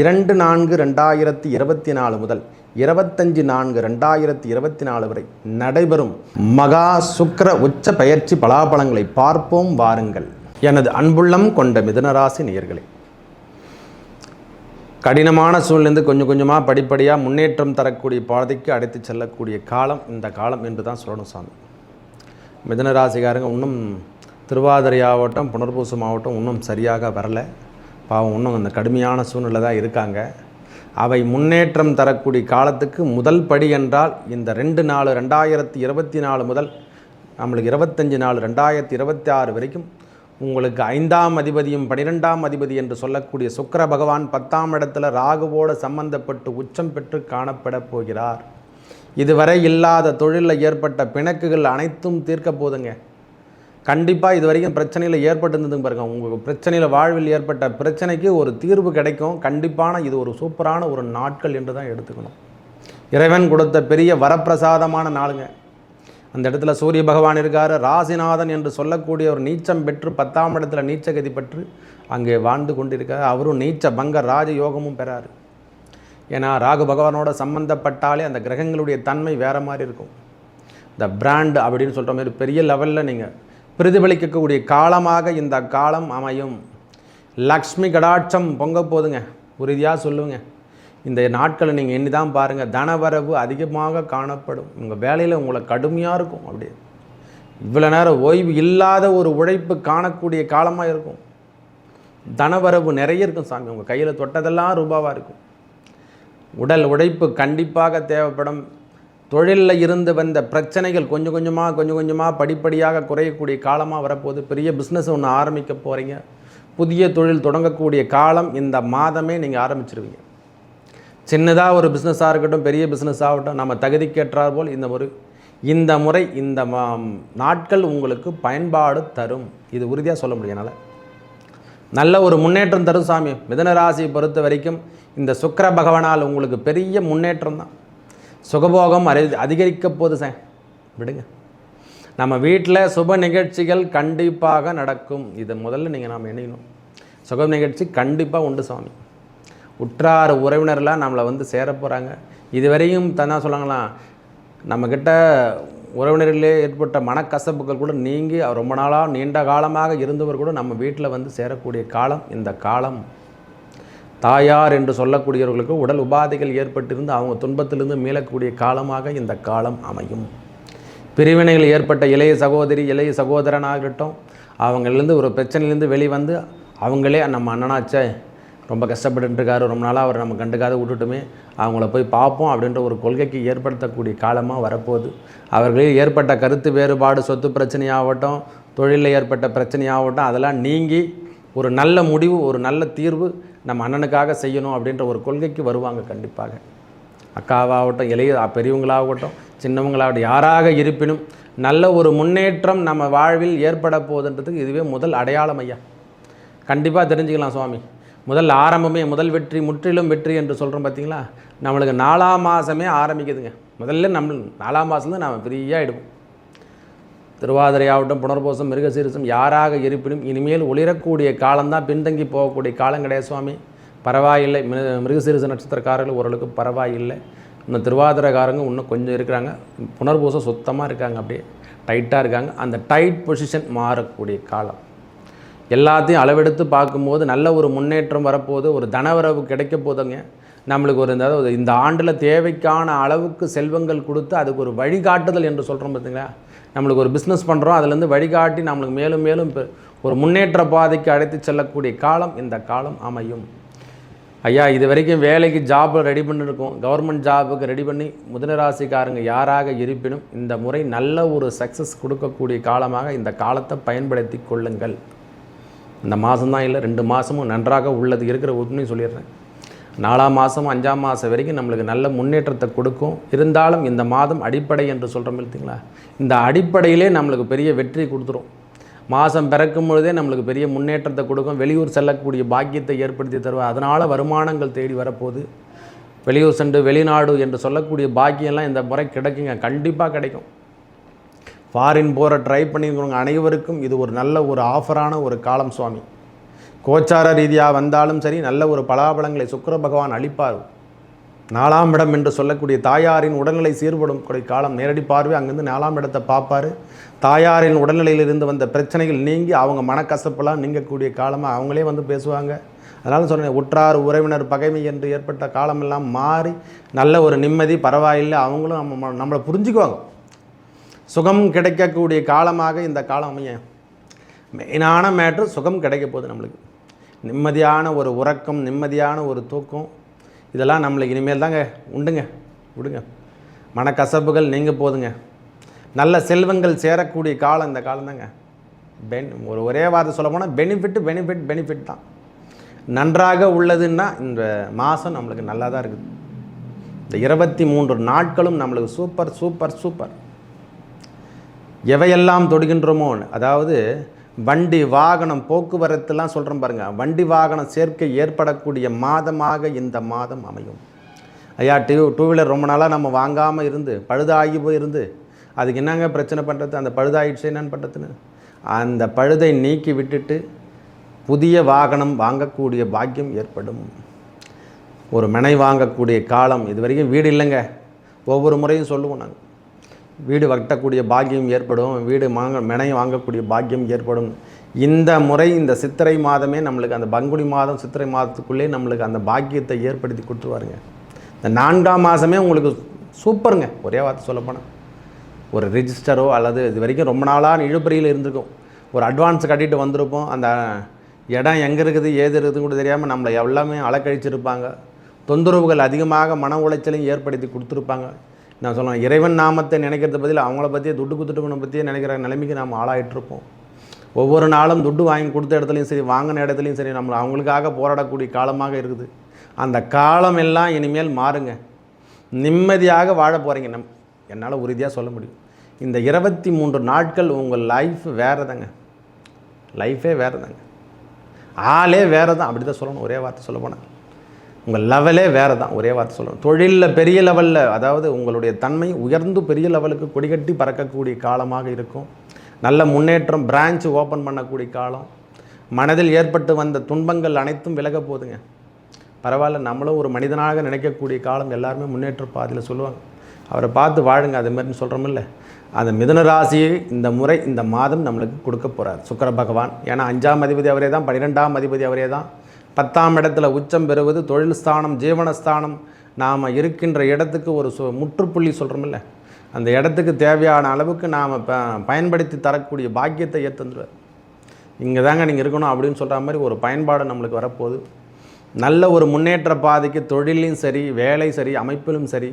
இரண்டு நான்கு ரெண்டாயிரத்தி இருபத்தி நாலு முதல் இருபத்தஞ்சு நான்கு ரெண்டாயிரத்தி இருபத்தி நாலு வரை நடைபெறும் மகா சுக்கர உச்ச பயிற்சி பலாபலங்களை பார்ப்போம் வாருங்கள். எனது அன்புள்ளம் கொண்ட மிதனராசி நேயர்களே கடினமான சூழ்நிலை கொஞ்சம் கொஞ்சமாக படிப்படியாக முன்னேற்றம் தரக்கூடிய பாதைக்கு அடைத்து செல்லக்கூடிய காலம் இந்த காலம் என்று தான் சொல்லணும் சாமி. மிதனராசிக்காரங்க இன்னும் திருவாதிரை ஆகட்டும் புனர்பூசம் ஆகட்டும் இன்னும் சரியாக வரலை. பாவம் இன்னும் அந்த கடுமையான சூழ்நிலை தான் இருக்காங்க. அவை முன்னேற்றம் தரக்கூடிய காலத்துக்கு முதல் படி என்றால் இந்த ரெண்டு நாலு ரெண்டாயிரத்தி இருபத்தி நாலு முதல் நம்மளுக்கு இருபத்தஞ்சி நாலு ரெண்டாயிரத்தி இருபத்தி ஆறு வரைக்கும் உங்களுக்கு ஐந்தாம் அதிபதியும் பனிரெண்டாம் அதிபதி என்று சொல்லக்கூடிய சுக்கிர பகவான் பத்தாம் இடத்துல ராகுவோடு சம்பந்தப்பட்டு உச்சம் பெற்று காணப்பட போகிறார். இதுவரை இல்லாத தொழிலில் ஏற்பட்ட பிணக்குகள் அனைத்தும் தீர்க்க போதுங்க. கண்டிப்பாக இது வரைக்கும் பிரச்சனையில் ஏற்பட்டிருந்ததுங்க பாருங்க. உங்களுக்கு பிரச்சனையில் வாழ்வில் ஏற்பட்ட பிரச்சனைக்கு ஒரு தீர்வு கிடைக்கும். கண்டிப்பான இது ஒரு சூப்பரான ஒரு நாட்கள் என்று தான் எடுத்துக்கணும். இறைவன் கொடுத்த பெரிய வரப்பிரசாதமான நாளுங்க. அந்த இடத்துல சூரிய பகவான் இருக்கார். ராசிநாதன் என்று சொல்லக்கூடிய ஒரு நீச்சம் பெற்று பத்தாம் இடத்துல நீச்சகதி பெற்று அங்கே வாழ்ந்து கொண்டிருக்கார். அவரும் நீச்ச பங்க ராஜ யோகமும் பெறாரு. ஏன்னா ராகு பகவானோட சம்மந்தப்பட்டாலே அந்த கிரகங்களுடைய தன்மை வேறு மாதிரி இருக்கும். இந்த பிராண்ட் அப்படின்னு சொல்கிற மாதிரி பெரிய லெவலில் நீங்கள் பிரதிபலிக்கக்கூடிய காலமாக இந்த காலம் அமையும். லக்ஷ்மி கடாட்சம் பொங்க போதுங்க. உறுதியாக சொல்லுங்க. இந்த நாட்களை நீங்கள் எண்ணி தான் பாருங்கள் தனவரவு அதிகமாக காணப்படும். உங்கள் வேலையில் உங்களை கடுமையாக இருக்கும் அப்படி இவ்வளோ நேரம் ஓய்வு இல்லாத ஒரு உழைப்பு காணக்கூடிய காலமாக இருக்கும். தனவரவு நிறைய இருக்கும் சாமி. உங்கள் கையில் தொட்டதெல்லாம் ரூபாவாக இருக்கும். உடல் உழைப்பு கண்டிப்பாக தேவைப்படும். தொழிலில் இருந்து வந்த பிரச்சனைகள் கொஞ்சம் கொஞ்சமாக கொஞ்சம் கொஞ்சமாக படிப்படியாக குறையக்கூடிய காலமாக வரப்போகுது. பெரிய பிஸ்னஸ் ஒன்று ஆரம்பிக்க போகிறீங்க புதிய தொழில் தொடங்கக்கூடிய காலம் இந்த மாதமே நீங்கள் ஆரம்பிச்சிருவீங்க. சின்னதாக ஒரு பிஸ்னஸாக இருக்கட்டும் பெரிய பிஸ்னஸ் ஆகட்டும் நம்ம தகுதிக்கேற்றார் போல் இந்த ஒரு இந்த முறை இந்த மா- நாட்கள் உங்களுக்கு பயன்பாடு தரும். இது உறுதியாக சொல்ல முடியும் என்னால். நல்ல ஒரு முன்னேற்றம் தரும் சாமி. மிதன ராசியை பொறுத்த வரைக்கும் இந்த சுக்கிர பகவானால் உங்களுக்கு பெரிய முன்னேற்றம் தான். சுகபோகம் அறி அதிகரிக்க போகுது சார். விடுங்க. நம்ம வீட்டில் சுப நிகழ்ச்சிகள் கண்டிப்பாக நடக்கும். இதை முதல்ல நீங்கள் நாம் எண்ணிக்கணும். சுக நிகழ்ச்சி கண்டிப்பாக உண்டு சாமி. உற்றார் உறவினர்லாம் நம்மளை வந்து சேர போகிறாங்க இதுவரையும் தன்னா சொல்லுங்களாம் நம்மக்கிட்ட உறவினர்களே ஏற்பட்ட மனக்கசப்புகள் கூட நீங்கி ரொம்ப நாளாக நீண்ட காலமாக இருந்தவர் கூட நம்ம வீட்டில் வந்து சேரக்கூடிய காலம் இந்த காலம் தாயார் என்று சொல்லக்கூடியவர்களுக்கு உடல் உபாதைகள் ஏற்பட்டிருந்து அவங்க துன்பத்திலிருந்து மீளக்கூடிய காலமாக இந்த காலம் அமையும். பிரிவினைகள் ஏற்பட்ட இளைய சகோதரி இளைய சகோதரனாகட்டும் அவங்களிருந்து ஒரு பிரச்சனையிலேருந்து வெளிவந்து அவங்களே நம்ம அண்ணனாச்சே ரொம்ப கஷ்டப்பட்டுருக்காரு ரொம்ப நாளாக அவர் நம்ம கண்டுக்காத விட்டுட்டுமே அவங்கள போய் பார்ப்போம் அப்படின்ற ஒரு கொள்கைக்கு ஏற்படுத்தக்கூடிய காலமாக வரப்போகுது. அவர்களில் ஏற்பட்ட கருத்து வேறுபாடு சொத்து பிரச்சனையாகட்டும் தொழிலில் ஏற்பட்ட பிரச்சனையாகட்டும் அதெல்லாம் நீங்கி ஒரு நல்ல முடிவு ஒரு நல்ல தீர்வு நம்ம அண்ணனுக்காக செய்யணும் அப்படின்ற ஒரு கொள்கைக்கு வருவாங்க கண்டிப்பாக. அக்காவாகட்டும் இளைய பெரியவங்களாகட்டும் சின்னவங்களாகட்டும் யாராக இருப்பினும் நல்ல ஒரு முன்னேற்றம் நம்ம வாழ்வில் ஏற்பட போகுதுன்றதுக்கு இதுவே முதல் அடையாளம் ஐயா. கண்டிப்பாக தெரிஞ்சுக்கலாம் சுவாமி. முதல் ஆரம்பமே முதல் வெற்றி முற்றிலும் வெற்றி என்று சொல்கிறோம் பார்த்தீங்களா நம்மளுக்கு நாலாம் மாதமே ஆரம்பிக்குதுங்க. முதல்ல நம்ம நாலாம் மாதத்துலேருந்து நாம் ஃப்ரீயாக ஆகிடுவோம் திருவாதிரையாகட்டும் புனர்போசம் மிருகசீரிசம் யாராக இருப்பினும் இனிமேல் ஒளிரக்கூடிய காலம்தான் பின்தங்கி போகக்கூடிய காலம் கிடையாது சுவாமி. பரவாயில்லை. மிரு மிருகசீரிச நட்சத்திரக்காரர்கள் ஓரளவுக்கு பரவாயில்லை. இன்னும் திருவாதிரக்காரங்க இன்னும் கொஞ்சம் இருக்கிறாங்க. புனர்பூசம் சுத்தமாக இருக்காங்க அப்படியே டைட்டாக இருக்காங்க. அந்த டைட் பொசிஷன் மாறக்கூடிய காலம். எல்லாத்தையும் அளவெடுத்து பார்க்கும்போது நல்ல ஒரு முன்னேற்றம் வரப்போகுது. ஒரு தனவரவு கிடைக்க போதுங்க நம்மளுக்கு ஒரு இந்த அதாவது இந்த ஆண்டில் தேவைக்கான அளவுக்கு செல்வங்கள் கொடுத்து அதுக்கு ஒரு வழிகாட்டுதல் என்று சொல்கிறோம் பார்த்தீங்களா நம்மளுக்கு ஒரு பிஸ்னஸ் பண்ணுறோம் அதுலேருந்து வழிகாட்டி நம்மளுக்கு மேலும் மேலும் ஒரு முன்னேற்ற பாதைக்கு அழைத்து செல்லக்கூடிய காலம் இந்த காலம் அமையும். ஐயா இது வரைக்கும் வேலைக்கு ஜாப் ரெடி பண்ணிருக்கோம். கவர்மெண்ட் ஜாபுக்கு ரெடி பண்ணி முதலராசிக்காரங்க யாராக இருப்பினும் இந்த முறை நல்ல ஒரு சக்ஸஸ் கொடுக்கக்கூடிய காலமாக இந்த காலத்தை பயன்படுத்தி கொள்ளுங்கள். இந்த மாதம்தான் இல்லை ரெண்டு மாதமும் நன்றாக உள்ளது இருக்கிற ஒன்றுன்னு சொல்லிடுறேன். நாலாம் மாதம் அஞ்சாம் மாதம் வரைக்கும் நம்மளுக்கு நல்ல முன்னேற்றத்தை கொடுக்கும். இருந்தாலும் இந்த மாதம் அடிப்படை என்று சொல்கிறோம் இல்லைங்களா? இந்த அடிப்படையிலே நம்மளுக்கு பெரிய வெற்றி கொடுத்துரும். மாதம் பிறக்கும் பொழுதே நம்மளுக்கு பெரிய முன்னேற்றத்தை கொடுக்கும். வெளியூர் செல்லக்கூடிய பாக்கியத்தை ஏற்படுத்தி தருவா அதனால் வருமானங்கள் தேடி வரப்போகுது. வெளியூர் சென்று வெளிநாடு என்று சொல்லக்கூடிய பாக்கியம்லாம் இந்த முறை கிடைக்குங்க. கண்டிப்பாக கிடைக்கும். ஃபாரின் போகிற ட்ரை பண்ணியிருக்கிறவங்க அனைவருக்கும் இது ஒரு நல்ல ஒரு ஆஃபரான ஒரு காலம் சுவாமி. கோச்சார ரீதியாக வந்தாலும் சரி நல்ல ஒரு பலாபலங்களை சுக்கிர பகவான் அளிப்பார். நாலாம் இடம் என்று சொல்லக்கூடிய தாயாரின் உடல்நிலை சீர்படும் கூடிய காலம் நேரடி பார்வை அங்கேருந்து நாலாம் இடத்தை பார்ப்பார். தாயாரின் உடல்நிலையிலிருந்து வந்த பிரச்சனைகள் நீங்கி அவங்க மனக்கசப்பெல்லாம் நீங்கக்கூடிய காலமாக அவங்களே வந்து பேசுவாங்க. அதனால் சொன்னேன் உற்றார் உறவினர் பகைமை என்று ஏற்பட்ட காலமெல்லாம் மாறி நல்ல ஒரு நிம்மதி பரவாயில்லை அவங்களும் நம்ம நம்மளை புரிஞ்சுக்குவாங்க. சுகம் கிடைக்கக்கூடிய காலமாக இந்த காலம் அமைய மெயினான மேட்ரு சுகம் கிடைக்க போகுது நம்மளுக்கு. நிம்மதியான ஒரு உறக்கம் நிம்மதியான ஒரு தூக்கம் இதெல்லாம் நம்மளுக்கு இனிமேல் தாங்க உண்டுங்க. விடுங்க. மனக்கசப்புகள் நீங்கள் போதுங்க. நல்ல செல்வங்கள் சேரக்கூடிய காலம் இந்த காலம் தாங்க. பென் ஒரு ஒரே வார்த்தை சொல்ல போனால் பெனிஃபிட் பெனிஃபிட் பெனிஃபிட் தான். நன்றாக உள்ளதுன்னா இந்த மாதம் நம்மளுக்கு நல்லா தான் இருக்குது. இந்த இருபத்தி மூன்று நாட்களும் நம்மளுக்கு சூப்பர் சூப்பர் சூப்பர் எவையெல்லாம் தொடுகின்றோமோ அதாவது வண்டி வாகனம் போக்குவரத்துலாம் சொல்கிறோம் பாருங்கள் வண்டி வாகனம் சேர்க்கை ஏற்படக்கூடிய மாதமாக இந்த மாதம் அமையும். ஐயா டூ டூ வீலர் ரொம்ப நாளாக நம்ம வாங்காமல் இருந்து பழுதாகி போய் இருந்து அதுக்கு என்னங்க பிரச்சனை பண்ணுறது அந்த பழுதாயிடுச்சு என்னன்னு பண்ணுறதுன்னு அந்த பழுதை நீக்கி விட்டுட்டு புதிய வாகனம் வாங்கக்கூடிய பாக்கியம் ஏற்படும். ஒரு மனை வாங்கக்கூடிய காலம் இது வரைக்கும் வீடு இல்லைங்க. ஒவ்வொரு முறையும் சொல்லுவோம் நாங்கள் வீடு வட்டக்கூடிய பாக்கியம் ஏற்படும் வீடு வாங்க மெனை வாங்கக்கூடிய பாக்கியம் ஏற்படும். இந்த முறை இந்த சித்திரை மாதமே நம்மளுக்கு அந்த பங்குனி மாதம் சித்திரை மாதத்துக்குள்ளே நம்மளுக்கு அந்த பாக்கியத்தை ஏற்படுத்தி கொடுத்துருவாருங்க. இந்த நான்காம் மாதமே உங்களுக்கு சூப்பருங்க ஒரே வார்த்தை சொல்லப்போனால் ஒரு ரிஜிஸ்டரோ அல்லது இது வரைக்கும் ரொம்ப நாளாக இழுபறியில் இருந்திருக்கும். ஒரு அட்வான்ஸ் கட்டிட்டு வந்திருப்போம் அந்த இடம் எங்கே இருக்குது ஏது இருக்குதுன்னு கூட தெரியாமல் நம்மளை எல்லாமே அலக்கழிச்சிருப்பாங்க. தொந்தரவுகள் அதிகமாக மன உளைச்சலையும் ஏற்படுத்தி கொடுத்துருப்பாங்க. நான் சொல்லலாம் இறைவன் நாமத்தை நினைக்கிறத பதில் அவங்கள பற்றியே துட்டு குத்துட்டுவனை பற்றியே நினைக்கிற நிலைமைக்கு நாம் ஆளாயிட்டிருப்போம். ஒவ்வொரு நாளும் துட்டு வாங்கி கொடுத்த இடத்துலையும் சரி வாங்கின இடத்துலையும் சரி நம்ம அவங்களுக்காக போராடக்கூடிய காலமாக இருக்குது. அந்த காலம் எல்லாம் இனிமேல் மாறுங்க. நிம்மதியாக வாழ போகிறீங்க நம் என்னால் உறுதியாக சொல்ல முடியும். இந்த இருபத்தி மூன்று நாட்கள் உங்கள் லைஃப் வேறு தாங்க லைஃபே வேறு தாங்க ஆளே வேறு தான் அப்படி தான் சொல்லணும். ஒரே வார்த்தை சொல்ல போனால் உங்கள் லெவலே வேறு தான் ஒரே வார்த்தை சொல்லணும் தொழிலில் பெரிய லெவலில் அதாவது உங்களுடைய தன்மை உயர்ந்து பெரிய லெவலுக்கு கொடிகட்டி பறக்கக்கூடிய காலமாக இருக்கும். நல்ல முன்னேற்றம் பிரான்ச் ஓப்பன் பண்ணக்கூடிய காலம். மனதில் ஏற்பட்டு வந்த துன்பங்கள் அனைத்தும் விலக போகுதுங்க பரவாயில்ல நம்மளும் ஒரு மனிதனாக நினைக்கக்கூடிய காலம் எல்லாருமே முன்னேற்ற பாதையில் சொல்லுவாங்க. அவரை பார்த்து வாழுங்க அது மாதிரி சொல்கிறோமில்ல அந்த மிதுன ராசியை இந்த முறை இந்த மாதம் நம்மளுக்கு கொடுக்க போகிறார் சுக்கர பகவான் ஏன்னா அஞ்சாம் அதிபதி அவரே தான் பன்னிரெண்டாம் அதிபதி அவரே தான் பத்தாம் இடத்துல உச்சம் பெறுவது தொழில் ஸ்தானம் ஜீவனஸ்தானம் நாம் இருக்கின்ற இடத்துக்கு ஒரு சு முற்றுப்புள்ளி சொல்கிறோமில்ல அந்த இடத்துக்கு தேவையான அளவுக்கு நாம் ப பயன்படுத்தி தரக்கூடிய பாக்கியத்தை ஏற்றுந்துருவார் இங்கே தாங்க நீங்கள் இருக்கணும் அப்படின்னு சொல்கிற மாதிரி ஒரு பயன்பாடு நம்மளுக்கு வரப்போகுது. நல்ல ஒரு முன்னேற்ற பாதைக்கு தொழிலையும் சரி வேலை சரி அமைப்பிலும் சரி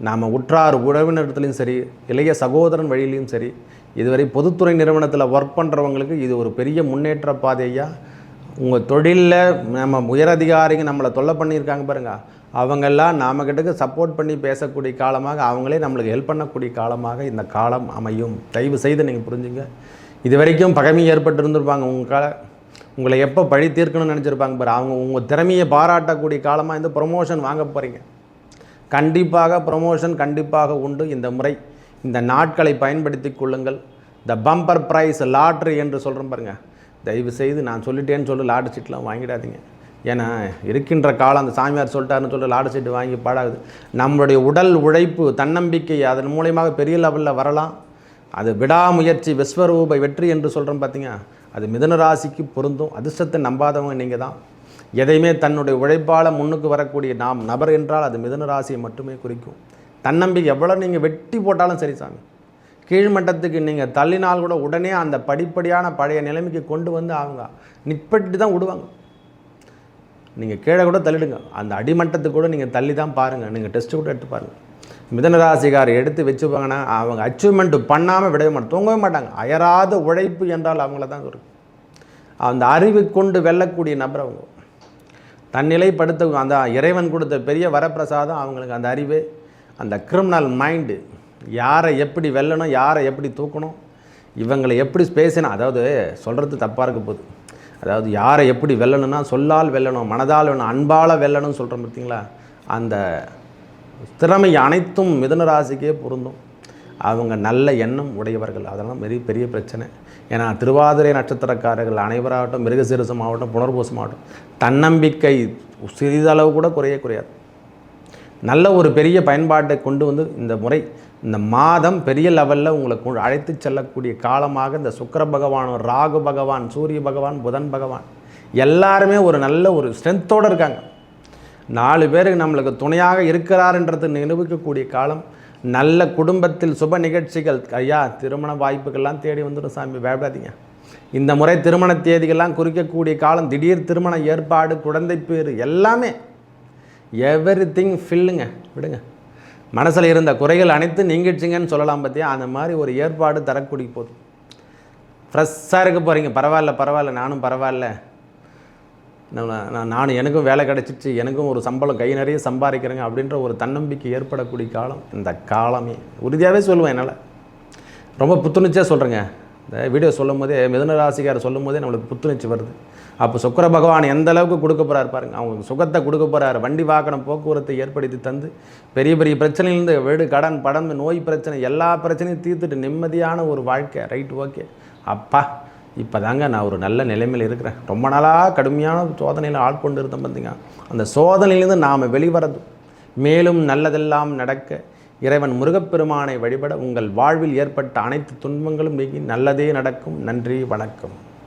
நாம் உற்றார் உறவினத்துலேயும் சரி இளைய சகோதரன் வழியிலையும் சரி இதுவரை பொதுத்துறை நிறுவனத்தில் ஒர்க் பண்ணுறவங்களுக்கு இது ஒரு பெரிய முன்னேற்ற பாதையாக உங்கள் தொழிலில் நம்ம உயரதிகாரிங்க நம்மளை தொல்லை பண்ணியிருக்காங்க பாருங்க. அவங்கெல்லாம் நாம கிட்டக்கு சப்போர்ட் பண்ணி பேசக்கூடிய காலமாக அவங்களே நம்மளுக்கு ஹெல்ப் பண்ணக்கூடிய காலமாக இந்த காலம் அமையும். தயவு செய்து நீங்கள் புரிஞ்சுங்க. இது வரைக்கும் பகைமை ஏற்பட்டு இருந்திருப்பாங்க உங்கள் உங்களை எப்போ பழி தீர்க்கணும்னு நினச்சிருப்பாங்க பாரு. அவங்க உங்கள் திறமையை பாராட்டக்கூடிய காலமாக இந்த ப்ரொமோஷன் வாங்க போகிறீங்க கண்டிப்பாக ப்ரொமோஷன் கண்டிப்பாக உண்டு. இந்த முறை இந்த நாட்களை பயன்படுத்தி கொள்ளுங்கள். த பம்பர் ப்ரைஸ் லாட்ரி என்று சொல்கிறேன் பாருங்கள் தயவு செய்து நான் சொல்லிட்டேன்னு சொல்லி லாட் சீட்லாம் வாங்கிடாதீங்க. ஏன்னா இருக்கின்ற காலம் அந்த சாமியார் சொல்லிட்டாருன்னு சொல்லி லாட் சீட்டு வாங்கி பாடாகுது நம்மளுடைய உடல் உழைப்பு தன்னம்பிக்கை அதன் மூலயமாக பெரிய லெவலில் வரலாம். அது விடாமுயற்சி விஸ்வரூப வெற்றி என்று சொல்கிறோம் பார்த்தீங்க அது மிதன ராசிக்கு பொருந்தும் அதிர்ஷ்டத்தை நம்பாதவங்க நீங்கள் தான். எதையுமே தன்னுடைய உழைப்பால் முன்னுக்கு வரக்கூடிய நாம் நபர் என்றால் அது மிதன ராசியை மட்டுமே குறிக்கும். தன்னம்பிக்கை எவ்வளோ நீங்கள் வெட்டி போட்டாலும் சரி சாமி. கீழ்மட்டத்துக்கு நீங்கள் தள்ளினால் கூட உடனே அந்த படிப்படியான பழைய நிலைமைக்கு கொண்டு வந்து அவங்க நிற்பட்டு தான் விடுவாங்க. நீங்கள் கீழே கூட தள்ளிடுங்க. அந்த அடிமட்டத்துக்கு கூட நீங்கள் தள்ளி தான் பாருங்கள் நீங்கள் டெஸ்ட்டு கூட எடுத்து பாருங்கள் மிதனராசிகார் எடுத்து வச்சுப்பாங்கன்னா அவங்க அச்சீவ்மெண்ட் பண்ணாமல் விடவே மாட்டாங்க. தூங்கவே மாட்டாங்க. அயராத உழைப்பு என்றால் அவங்கள தான் இருக்கும் அந்த அறிவு கொண்டு வெல்லக்கூடிய நபர் அவங்க. தன்னிலைப்படுத்த அந்த இறைவன் கொடுத்த பெரிய வரப்பிரசாதம் அவங்களுக்கு அந்த அறிவு அந்த கிரிமினல் மைண்டு யாரை எப்படி வெல்லணும் யாரை எப்படி தூக்கணும் இவங்களை எப்படி பேசினா அதாவது சொல்கிறது தப்பாக இருக்க போகுது. அதாவது யாரை எப்படி வெல்லணும்னா சொல்லால் வெல்லணும் மனதால் வேணும் அன்பால் வெல்லணும்னு சொல்கிறோம் பார்த்தீங்களா? அந்த திறமை அனைத்தும் மிதுன ராசிக்கே பொருந்தும். அவங்க நல்ல எண்ணம் உடையவர்கள். அதெல்லாம் பெரிய பெரிய பிரச்சனை. ஏன்னா திருவாதிரை நட்சத்திரக்காரர்கள் அனைவராகட்டும் மிருகசீரசம் ஆகட்டும் புனர்பூசம் ஆகட்டும் தன்னம்பிக்கை சிறிதளவு கூட குறைய குறையாது. நல்ல ஒரு பெரிய பயன்பாட்டை கொண்டு வந்து இந்த முறை இந்த மாதம் பெரிய லெவலில் உங்களை அழைத்து செல்லக்கூடிய காலமாக இந்த சுக்கிர பகவான் ராகு பகவான் சூரிய பகவான் புதன் பகவான் எல்லாருமே ஒரு நல்ல ஒரு ஸ்ட்ரென்த்தோடு இருக்காங்க. நாலு பேருக்கு நம்மளுக்கு துணையாக இருக்கிறாருன்றது நிரூபிக்கக்கூடிய காலம். நல்ல குடும்பத்தில் சுப நிகழ்ச்சிகள். ஐயா திருமண வாய்ப்புகள்லாம் தேடி வந்துடும் சாமி பயப்படாதீங்க. இந்த முறை திருமண தேதிகள்லாம் குறிக்கக்கூடிய காலம். திடீர் திருமண ஏற்பாடு குழந்தை பேர் எல்லாமே. எவ்ரி திங் ஃபில்லுங்க விடுங்க. மனசில் இருந்த குறைகள் அனைத்து நீங்கிடுச்சிங்கன்னு சொல்லலாம் பார்த்தியா அந்த மாதிரி ஒரு ஏற்பாடு தரக்கூடிய போதும் ஃப்ரெஷ்ஷாக இருக்க போகிறீங்க பரவாயில்ல பரவாயில்ல. நானும் பரவாயில்ல. நான் நான் நானும் எனக்கும் வேலை கிடச்சிச்சு. எனக்கும் ஒரு சம்பளம் கை நிறைய சம்பாதிக்கிறேங்க அப்படின்ற ஒரு தன்னம்பிக்கை ஏற்படக்கூடிய காலம். இந்த காலமே. உறுதியாகவே சொல்லுவேன் என்னால். ரொம்ப புத்துணர்ச்சியாக சொல்கிறேங்க இந்த வீடியோ சொல்லும் போதே மிதுன ராசிக்காரர் சொல்லும் போதே நம்மளுக்கு புத்துணர்ச்சி வருது. அப்போ சுக்கிர பகவான் எந்த அளவுக்கு கொடுக்க போகிறார் பாருங்க. அவங்க சுகத்தை கொடுக்க போகிறார் வண்டி வாகனம் போக்குவரத்தை ஏற்படுத்தி தந்து பெரிய பெரிய பிரச்சனையிலேருந்து வீடு கடன் படம் நோய் பிரச்சனை எல்லா பிரச்சனையும் தீர்த்துட்டு நிம்மதியான ஒரு வாழ்க்கை. ரைட் ஓகே அப்பா இப்போ தாங்க நான் ஒரு நல்ல நிலைமையில் இருக்கிறேன். ரொம்ப நாளாக கடுமையான சோதனையில் ஆட்கொண்டு இருந்தேன் பார்த்தீங்க அந்த சோதனையிலேருந்து நாம் வெளிவரது. மேலும் நல்லதெல்லாம் நடக்க இறைவன் முருகப்பெருமானை வழிபட உங்கள் வாழ்வில் ஏற்பட்ட அனைத்து துன்பங்களும் நீங்கி நல்லதே நடக்கும். நன்றி வணக்கம்.